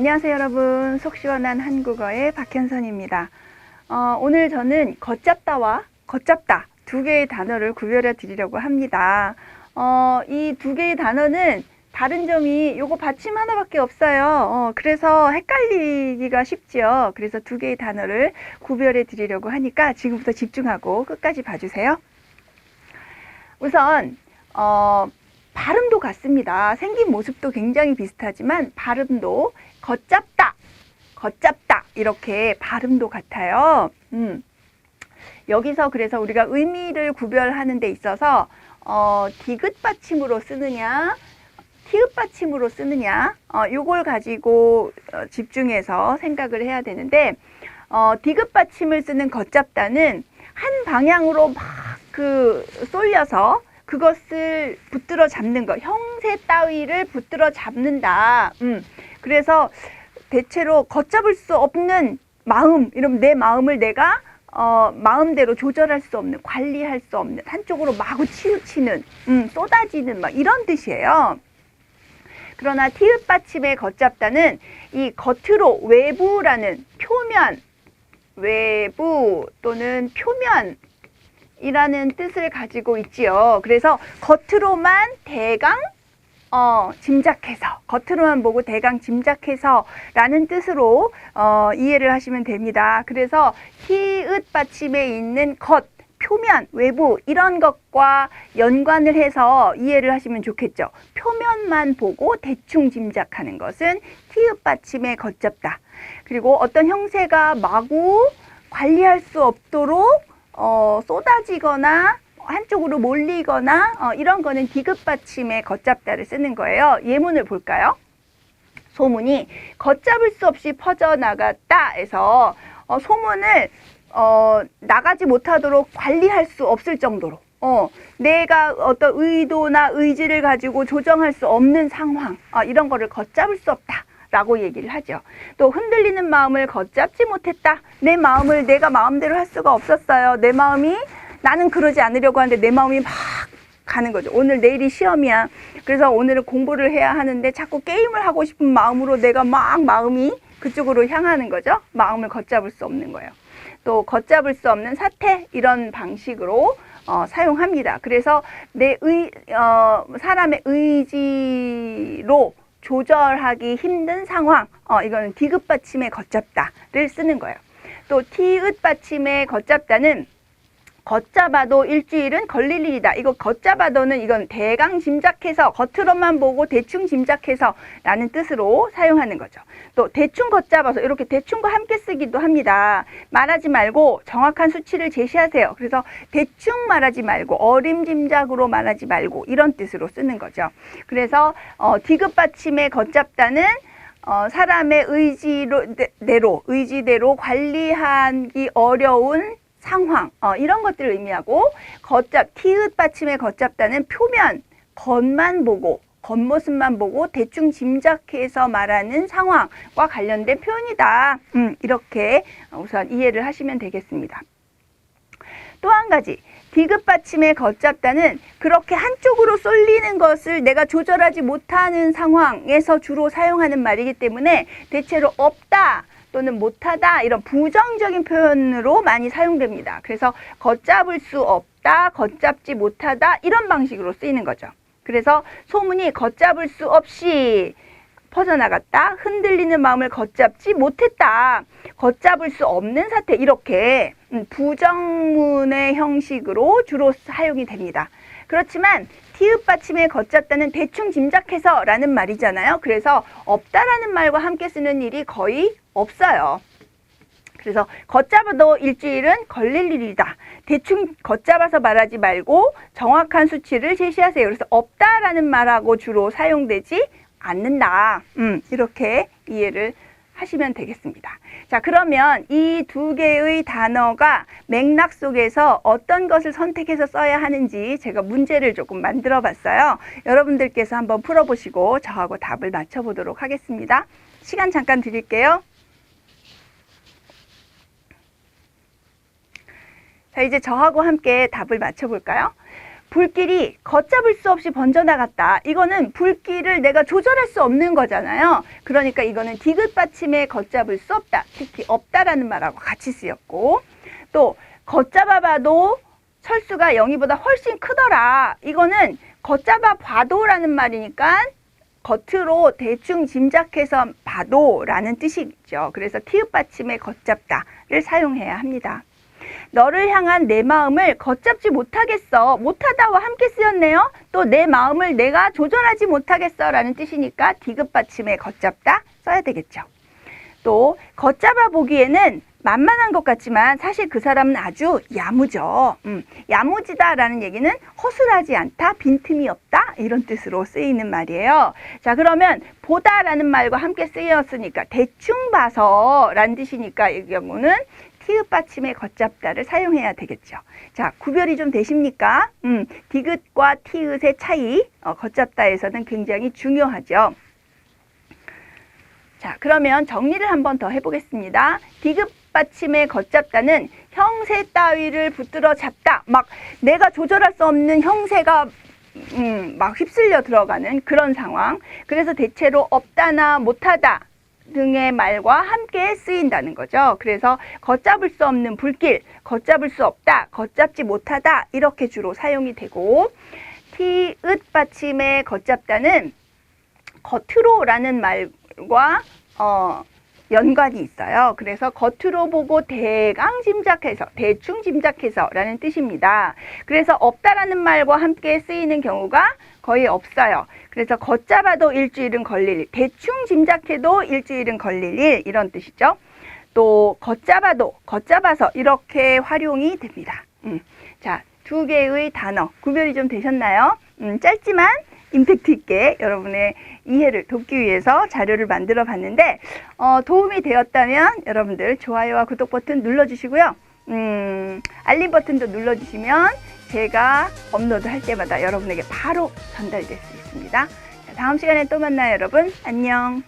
안녕하세요 여러분. 속 시원한 한국어의 박현선입니다. 어, 오늘 저는 걷잡다와 걷잡다 두 개의 단어를 구별해 드리려고 합니다. 어, 이 두 개의 단어는 다른 점이 요거 받침 하나밖에 없어요. 어, 그래서 헷갈리기가 쉽지요. 그래서 두 개의 단어를 구별해 드리려고 하니까 지금부터 집중하고 끝까지 봐주세요. 우선 어, 발음도 같습니다. 생긴 모습도 굉장히 비슷하지만 발음도 걷잡다, 걷잡다 이렇게 발음도 같아요. 음. 여기서 그래서 우리가 의미를 구별하는 데 있어서 어, 디귿 받침으로 쓰느냐, 티읕 받침으로 쓰느냐, 어, 요걸 가지고 어, 집중해서 생각을 해야 되는데 어, 디귿 받침을 쓰는 걷잡다는 한 방향으로 막 그 쏠려서 그것을 붙들어 잡는 것, 형세 따위를 붙들어 잡는다. 음, 그래서 대체로 걷잡을 수 없는 마음, 이러면 내 마음을 내가 어, 마음대로 조절할 수 없는, 관리할 수 없는, 한쪽으로 마구 치우치는, 음, 쏟아지는 막 이런 뜻이에요. 그러나 티읕 받침의 걷잡다는 이 겉으로 외부라는 표면, 외부 또는 표면 이라는 뜻을 가지고 있지요. 그래서 겉으로만 대강 어, 짐작해서 겉으로만 보고 대강 짐작해서 라는 뜻으로 어, 이해를 하시면 됩니다. 그래서 히읗 받침에 있는 겉, 표면, 외부 이런 것과 연관을 해서 이해를 하시면 좋겠죠. 표면만 보고 대충 짐작하는 것은 티읕 받침에 걷잡다. 그리고 어떤 형세가 마구 관리할 수 없도록 어, 쏟아지거나 한쪽으로 몰리거나 어, 이런 거는 디귿 받침의 걷잡다를 쓰는 거예요. 예문을 볼까요? 소문이 걷잡을 수 없이 퍼져나갔다 해서 어, 소문을 어, 나가지 못하도록 관리할 수 없을 정도로 어, 내가 어떤 의도나 의지를 가지고 조정할 수 없는 상황 어, 이런 거를 걷잡을 수 없다. 라고 얘기를 하죠. 또 흔들리는 마음을 걷잡지 못했다. 내 마음을 내가 마음대로 할 수가 없었어요. 내 마음이 나는 그러지 않으려고 하는데 내 마음이 막 가는 거죠. 오늘 내일이 시험이야. 그래서 오늘은 공부를 해야 하는데 자꾸 게임을 하고 싶은 마음으로 내가 막 마음이 그쪽으로 향하는 거죠. 마음을 걷잡을 수 없는 거예요. 또 걷잡을 수 없는 사태 이런 방식으로 어, 사용합니다. 그래서 내 의, 어, 사람의 의지로 조절하기 힘든 상황, 어, 이거는 디귿 받침에 걷잡다를 쓰는 거예요. 또 티읕 받침에 걷잡다는 걷잡아도 일주일은 걸릴 일이다. 이거 걷잡아도는 이건 대강 짐작해서 겉으로만 보고 대충 짐작해서 라는 뜻으로 사용하는 거죠. 또 대충 걷잡아서 이렇게 대충과 함께 쓰기도 합니다. 말하지 말고 정확한 수치를 제시하세요. 그래서 대충 말하지 말고 어림짐작으로 말하지 말고 이런 뜻으로 쓰는 거죠. 그래서 어, 디귿 받침에 걷잡다는 어, 사람의 의지로 대로 의지대로 관리하기 어려운 상황 어, 이런 것들을 의미하고 걷잡 티읕 받침에 걷잡다는 표면 겉만 보고 겉모습만 보고 대충 짐작해서 말하는 상황과 관련된 표현이다. 음, 이렇게 우선 이해를 하시면 되겠습니다. 또 한 가지 디귿 받침에 걷잡다는 그렇게 한쪽으로 쏠리는 것을 내가 조절하지 못하는 상황에서 주로 사용하는 말이기 때문에 대체로 없다 또는 못하다 이런 부정적인 표현으로 많이 사용됩니다. 그래서 걷잡을 수 없다, 걷잡지 못하다 이런 방식으로 쓰이는 거죠. 그래서 소문이 걷잡을 수 없이 퍼져나갔다, 흔들리는 마음을 걷잡지 못했다, 걷잡을 수 없는 사태 이렇게 음, 부정문의 형식으로 주로 사용이 됩니다. 그렇지만 티읕 받침에 걷잡다는 대충 짐작해서 라는 말이잖아요. 그래서 없다라는 말과 함께 쓰는 일이 거의 없어요. 그래서 걷잡아도 일주일은 걸릴 일이다. 대충 걷잡아서 말하지 말고 정확한 수치를 제시하세요. 그래서 없다라는 말하고 주로 사용되지 않는다. 음, 이렇게 이해를 하시면 되겠습니다. 자, 그러면 이 두 개의 단어가 맥락 속에서 어떤 것을 선택해서 써야 하는지 제가 문제를 조금 만들어 봤어요. 여러분들께서 한번 풀어보시고 저하고 답을 맞춰보도록 하겠습니다. 시간 잠깐 드릴게요. 자, 이제 저하고 함께 답을 맞춰볼까요? 불길이 걷잡을 수 없이 번져나갔다. 이거는 불길을 내가 조절할 수 없는 거잖아요. 그러니까 이거는 디귿 받침에 걷잡을 수 없다. 특히 없다라는 말하고 같이 쓰였고 또 걷잡아 봐도 철수가 0이보다 훨씬 크더라. 이거는 걷잡아 봐도라는 말이니까 겉으로 대충 짐작해서 봐도라는 뜻이죠. 그래서 티읕 받침에 걷잡다를 사용해야 합니다. 너를 향한 내 마음을 걷잡지 못하겠어. 못하다와 함께 쓰였네요. 또 내 마음을 내가 조절하지 못하겠어 라는 뜻이니까 디귿 받침에 걷잡다 써야 되겠죠. 또 걷잡아 보기에는 만만한 것 같지만 사실 그 사람은 아주 야무져. 음, 야무지다라는 얘기는 허술하지 않다, 빈틈이 없다 이런 뜻으로 쓰이는 말이에요. 자 그러면 보다라는 말과 함께 쓰였으니까 대충 봐서라는 뜻이니까 이 경우는 티읕 받침에 걷잡다를 사용해야 되겠죠. 자 구별이 좀 되십니까? 음, 디귿과 티읕의 차이 어, 걷잡다에서는 굉장히 중요하죠. 자, 그러면 정리를 한번 더 해보겠습니다. 디귿 받침에 걷잡다는 형세 따위를 붙들어 잡다. 막 내가 조절할 수 없는 형세가 음, 막 휩쓸려 들어가는 그런 상황. 그래서 대체로 없다나 못하다 등의 말과 함께 쓰인다는 거죠. 그래서 걷잡을 수 없는 불길, 걷잡을 수 없다, 걷잡지 못하다 이렇게 주로 사용이 되고 티읕 받침에 걷잡다는 겉으로라는 말과 어, 연관이 있어요. 그래서 겉으로 보고 대강 짐작해서, 대충 짐작해서 라는 뜻입니다. 그래서 없다라는 말과 함께 쓰이는 경우가 거의 없어요. 그래서 걷잡아도 일주일은 걸릴 일, 대충 짐작해도 일주일은 걸릴 일, 이런 뜻이죠. 또 걷잡아도, 걷잡아서 이렇게 활용이 됩니다. 음, 자, 두 개의 단어 구별이 좀 되셨나요? 음, 짧지만 임팩트 있게 여러분의 이해를 돕기 위해서 자료를 만들어 봤는데 어, 도움이 되었다면 여러분들 좋아요와 구독 버튼 눌러주시고요. 음, 알림 버튼도 눌러주시면 제가 업로드 할 때마다 여러분에게 바로 전달될 수 있습니다. 자, 다음 시간에 또 만나요, 여러분. 안녕.